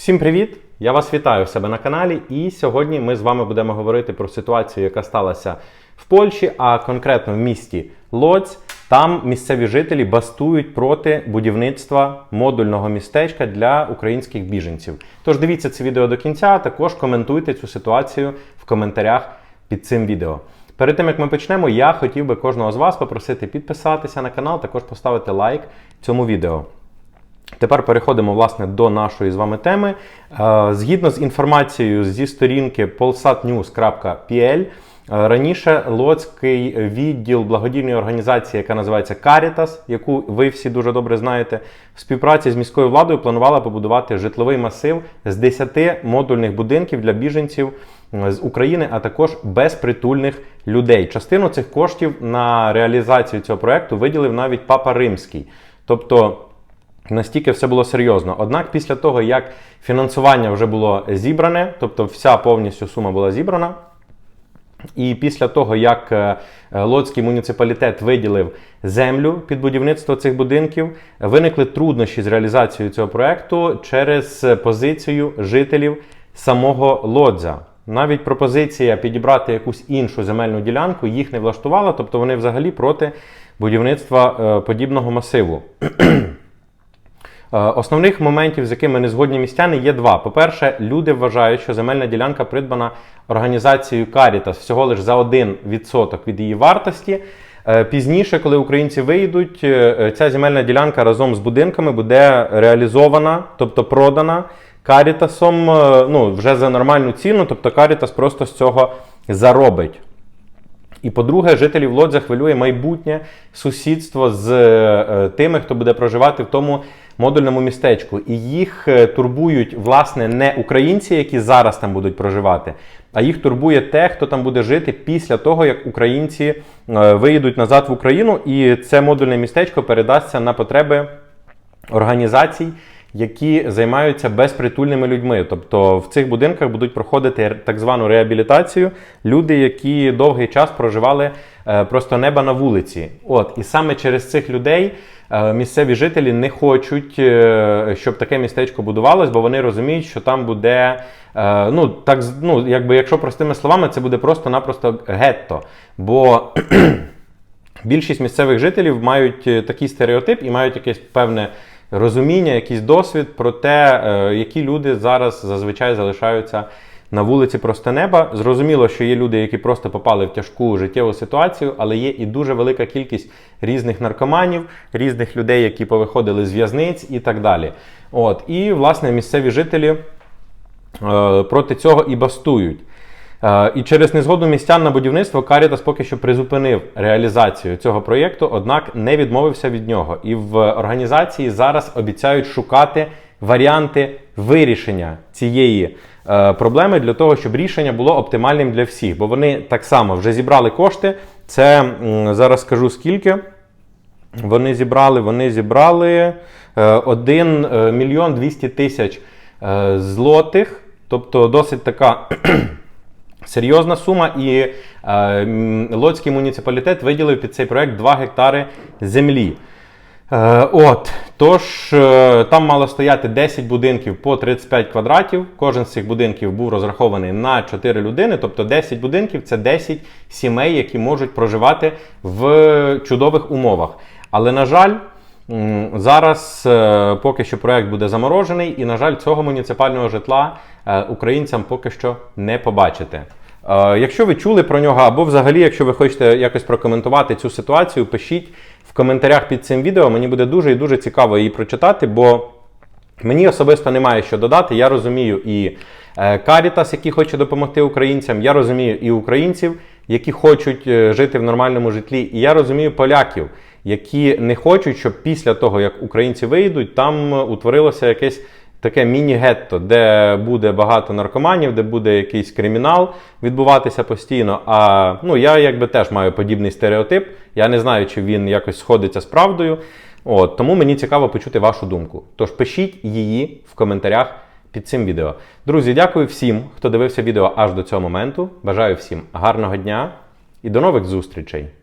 Всім привіт! Я вас вітаю в себе на каналі. І сьогодні ми з вами будемо говорити про ситуацію, яка сталася в Польщі, а конкретно в місті Лоць. Там місцеві жителі бастують проти будівництва модульного містечка для українських біженців. Тож дивіться це відео до кінця, а також коментуйте цю ситуацію в коментарях під цим відео. Перед тим як ми почнемо, я хотів би кожного з вас попросити підписатися на канал, також поставити лайк цьому відео. Тепер переходимо власне до нашої з вами теми. Е, Згідно з інформацією зі сторінки polsatnews.pl, е, раніше Лоцький відділ благодійної організації, яка називається Caritas, яку ви всі дуже добре знаєте, в співпраці з міською владою планувала побудувати житловий масив з 10 модульних будинків для біженців е, з України, а також безпритульних людей. Частину цих коштів на реалізацію цього проекту виділив навіть Папа Римський. Тобто. Настільки все було серйозно. Однак, після того, як фінансування вже було зібране, тобто вся повністю сума була зібрана, і після того, як е, Лоцький муніципалітет виділив землю під будівництво цих будинків, виникли труднощі з реалізацією цього проекту через позицію жителів самого Лодзя. Навіть пропозиція підібрати якусь іншу земельну ділянку їх не влаштувала, тобто вони взагалі проти будівництва е, подібного масиву. Е, Основних моментів, з якими не згодні містяни, є два. По-перше, люди вважають, що земельна ділянка придбана організацією Caritas всього лише за 1% від її вартості. Е, Пізніше, коли українці вийдуть, е, ця земельна ділянка разом з будинками буде реалізована, тобто продана Карітасом ну, вже за нормальну ціну, тобто Карітас просто з цього заробить. І по-друге, жителів Лодзя хвилює майбутнє сусідство з тими, хто буде проживати в тому модульному містечку. І їх е, турбують, власне, не українці, які зараз там будуть проживати, а їх турбує те, хто там буде жити після того, як українці е, виїдуть назад в Україну, і це модульне містечко передасться на потреби організацій, які займаються безпритульними людьми. Тобто в цих будинках будуть проходити так звану реабілітацію люди, які довгий час проживали е, просто неба на вулиці. От і саме через цих людей. Е, Місцеві жителі не хочуть, е, щоб таке містечко будувалось, бо вони розуміють, що там буде, е, ну так ну, якби, якщо простими словами, це буде просто-напросто гетто. Бо Більшість місцевих жителів мають такий стереотип і мають якесь певне розуміння, якийсь досвід про те, які люди зараз зазвичай залишаються на вулиці просто неба. Зрозуміло, що є люди, які просто попали в тяжку життєву ситуацію, але є і дуже велика кількість різних наркоманів, різних людей, які повиходили з в'язниць і так далі. От і власне місцеві жителі е, проти цього і бастують. Е, І через незгоду містян на будівництво Карітас поки що призупинив реалізацію цього проєкту, однак не відмовився від нього. І в організації зараз обіцяють шукати варіанти вирішення цієї е, проблеми для того, щоб рішення було оптимальним для всіх. Бо вони так само вже зібрали кошти. Це зараз скажу скільки. Вони зібрали, вони зібрали е, 1 мільйон 200 тисяч е, злотих, тобто досить така серйозна сума. І е, Лоцький муніципалітет виділив під цей проект 2 гектари землі. Е, От, тож е, там мало стояти 10 будинків по 35 квадратів. Кожен з цих будинків був розрахований на 4 людини, тобто 10 будинків це 10 сімей, які можуть проживати в чудових умовах. Але на жаль, зараз е, поки що проект буде заморожений, і на жаль, цього муніципального житла українцям поки що не побачити. Е, Якщо ви чули про нього, або взагалі, якщо ви хочете якось прокоментувати цю ситуацію, пишіть в коментарях під цим відео. Мені буде дуже і дуже цікаво її прочитати, бо мені особисто немає що додати. Я розумію і е, Карітас, який хоче допомогти українцям, я розумію і українців, які хочуть е, жити в нормальному житлі, і я розумію поляків, які не хочуть, щоб після того, як українці виїдуть, там е, утворилося якесь таке міні-гетто, де буде багато наркоманів, де буде якийсь кримінал відбуватися постійно. А ну я якби теж маю подібний стереотип. Я не знаю, чи він якось сходиться з правдою. От тому мені цікаво почути вашу думку. Тож пишіть її в коментарях під цим відео. Друзі, дякую всім, хто дивився відео аж до цього моменту. Бажаю всім гарного дня і до нових зустрічей!